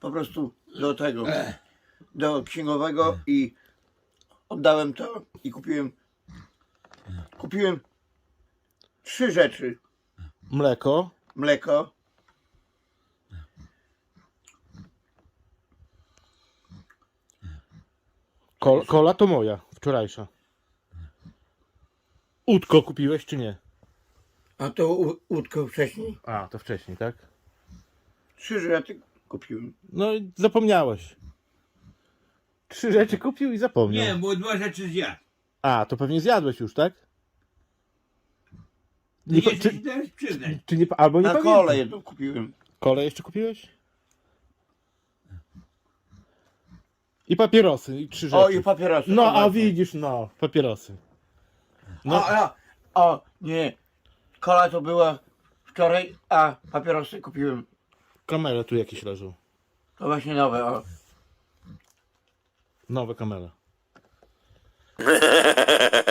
po prostu do tego, do księgowego i oddałem to i kupiłem, kupiłem trzy rzeczy. Mleko. Mleko, Kol, kola to moja, wczorajsza. Udko kupiłeś czy nie? a to u- łódkę wcześniej. A, to wcześniej, tak? Trzy rzeczy kupiłem. No i zapomniałeś. Trzy rzeczy kupił i zapomniał. Nie, bo dwa rzeczy zjadł. A, to pewnie zjadłeś już, tak? Nie Nie, pa- czy, teraz przyznać. czy nie, albo nie Na pamiętam. kole jedną kupiłem. Kole jeszcze kupiłeś? I papierosy, i trzy rzeczy. O i papierosy. No, a właśnie. widzisz, no, papierosy. No. A, a, o, nie. Kola to była wczoraj, a papierosy kupiłem. Kamele tu jakieś leżą. To właśnie nowe, o. Nowe kamele.